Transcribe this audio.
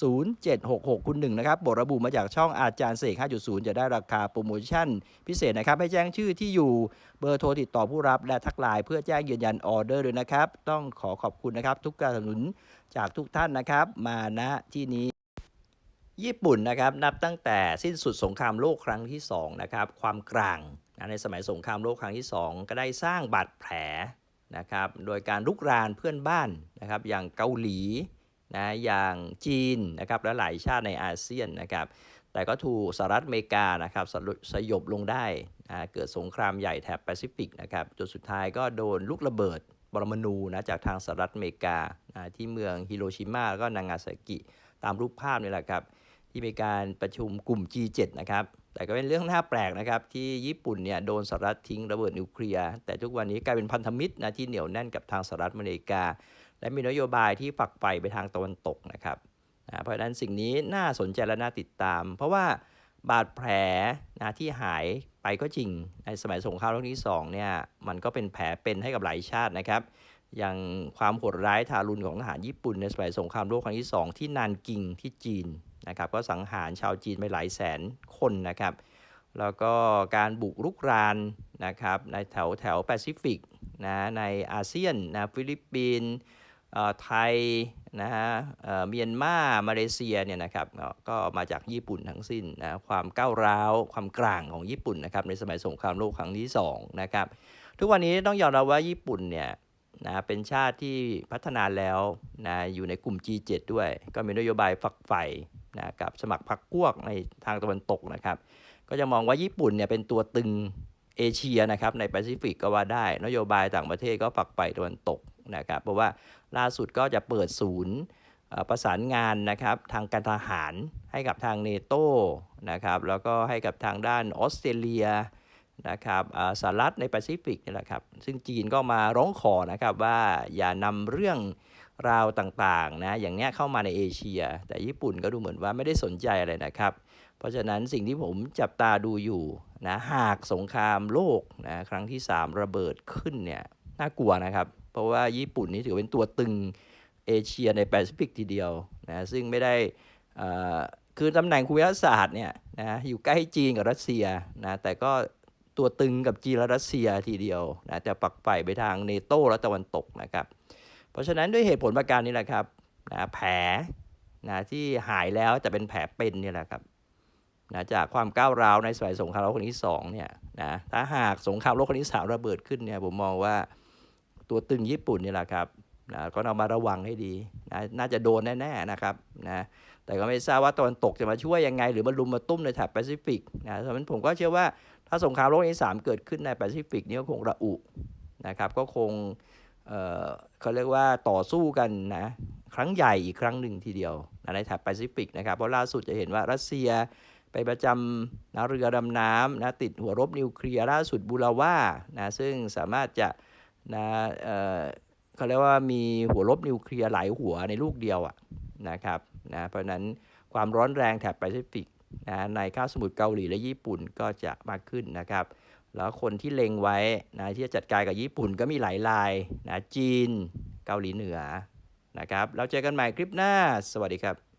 0766 คุณหนึ่งนะครับบทระบุมาจากช่องอาจารย์เสก 5.0 จะได้ราคาโปรโมชั่น พิเศษนะครับ ให้แจ้งชื่อที่อยู่เบอร์โทรติดต่อผู้รับและทักไลน์เพื่อแจ้งยืนยันออเดอร์ด้วยนะครับ ต้องขอขอบคุณนะครับ ทุกการสนับสนุนจากทุกท่านนะครับ มาณที่นี้ญี่ปุ่นนะครับนับตั้งแต่สิ้นสุดสงครามโลกครั้งที่2นะครับความกลางนะในสมัยสงครามโลกครั้งที่ 2 ก็ได้สร้างบาดแผลนะครับโดยการลุกรานเพื่อนบ้านนะครับอย่างเกาหลี นะอย่างจีนนะครับและหลายชาติในอาเซียนนะครับแต่ก็ถูกสหรัฐอเมริกานะครับสสยบลงได้นะเกิดสงครามใหญ่แถบแปซิฟิกนะครับจนสุดท้ายก็โดนลูกระเบิดปรมาณูนะจากทางสหรัฐอเมริกานะที่เมืองฮิโรชิมาแล้วก็นางาซากิตามรูปภาพนี่แหละครับที่มีการประชุมกลุ่ม G7 นะครับแต่ก็เป็นเรื่องน่าแปลกนะครับที่ญี่ปุ่นเนี่ยโดนสหรัฐทิ้งระเบิดนิวเคลียร์แต่ทุกวันนี้กลายเป็นพันธมิตรนะที่เหนียวแน่นกับทางสหรัฐอเมริกา และมีนโยบายที่ฝักใฝ่ไปทางตะวันตกนะครับนะเพราะฉะนั้นสิ่งนี้น่าสนใจและน่าติดตาม เพราะว่าบาดแผลนะที่หายไปก็จริง ในสมัยสงครามโลกครั้งที่2เนี่ยมันก็เป็นแผลเป็นให้กับหลายชาตินะครับอย่างความโหดร้ายทารุณของทหารญี่ปุ่นในสมัยสงครามโลกครั้งที่ 2 ที่นานกิงที่จีนนะครับก็สังหารชาวจีนไปหลายแสนคนนะครับแล้วก็การบุกรุกรานนะครับในแถวแถวแปซิฟิกนะในอาเซียนนะฟิลิปปินส์ ไทยนะฮะเอ่อเมียนมา มาเลเซียเนี่ยนะครับก็มาจากญี่ปุ่นทั้งสิ้นนะความก้าวร้าวความกลางของญี่ปุ่นนะครับในสมัยสงครามโลกครั้งที่สองนะครับทุกวันนี้ต้องยอมรับว่าญี่ปุ่นเนี่ยนะเป็นชาติที่พัฒนาแล้วนะอยู่ในกลุ่ม G7 ด้วย ก็มีนโยบายฝักใฝ่นะกับสมัครพรรคพวกในทางตะวันตกนะครับ ก็จะมองว่าญี่ปุ่นเนี่ยเป็นตัวตึงเอเชียนะครับในแปซิฟิกก็ว่าได้ นโยบายต่างประเทศก็ฝักใฝ่ตะวันตกนะครับเพราะว่า ล่าสุดก็จะเปิดศูนย์ประสานงานนะครับทางการทหารให้กับทางเนโตนะครับแล้วก็ให้กับทางด้านออสเตรเลียนะครับสหรัฐในแปซิฟิกนี่แหละครับซึ่งจีนก็มาร้องขอนะครับว่าอย่านำเรื่องราวต่างๆนะอย่างเนี้ยเข้ามาในเอเชีย แต่ญี่ปุ่นก็ดูเหมือนว่าไม่ได้สนใจอะไรนะครับ เพราะฉะนั้นสิ่งที่ผมจับตาดูอยู่นะหากสงครามโลกนะครั้งที่ 3 ระเบิดขึ้นเนี่ยน่ากลัวนะครับ เพราะว่าญี่ปุ่นนี่ถือเป็นตัวตึงเอเชียในแปซิฟิกทีเดียวนะซึ่งไม่ได้คือตำแหน่งภูมิศาสตร์เนี่ยนะอยู่ใกล้จีนกับรัสเซียนะแต่ก็ตัวตึงกับจีนและรัสเซียทีเดียวนะจะปักไฝ่ไปทางเนโตและตะวันตกนะครับ เพราะฉะนั้นด้วยเหตุผลประการนี้แหละครับนะแผลนะที่หายแล้วแต่เป็นแผลเป็นเนี่ยแหละครับนะจากความก้าวร้าวในสมัยสงครามโลกครั้งที่สองเนี่ยนะถ้าหากสงครามโลกครั้งที่สามระเบิดขึ้นเนี่ยผมมองว่า ตัวตึงญี่ปุ่นนี่แหละครับนะก็ต้องมาระวังให้ดีนะน่าจะโดนแน่ๆนะครับนะแต่ก็ไม่ทราบว่าตะวันตกจะมาช่วยยังไง หรือมารุมมาตุ้มในแถบแปซิฟิกนะฉะนั้นผมก็เชื่อว่าถ้าสงครามโลกที่สามเกิดขึ้นในแปซิฟิกนี่ก็คงระอุนะครับ ก็คงเอ่อเขาเรียกว่าต่อสู้กันนะครั้งใหญ่อีกครั้งหนึ่งทีเดียวนะในแถบแปซิฟิกนะครับเพราะล่าสุดจะเห็นว่ารัสเซียไปประจำนะเรือดำน้ำนะติดหัวรบนิวเคลียร์ล่าสุดบูราว่านะซึ่งสามารถจะ นะเอ่อเขาเรียกว่ามีหัวรบนิวเคลียร์หลายหัวในลูกเดียวอะนะครับนะเพราะฉะนั้นความร้อนแรงแถบแปซิฟิกนะในคาบสมุทรเกาหลีและญี่ปุ่นก็จะมากขึ้นนะครับ แล้วคนที่เล็งไว้นะที่จะจัดการกับญี่ปุ่นก็มีหลายรายนะจีนเกาหลีเหนือนะครับเราเจอกันใหม่คลิปหน้า สวัสดีครับ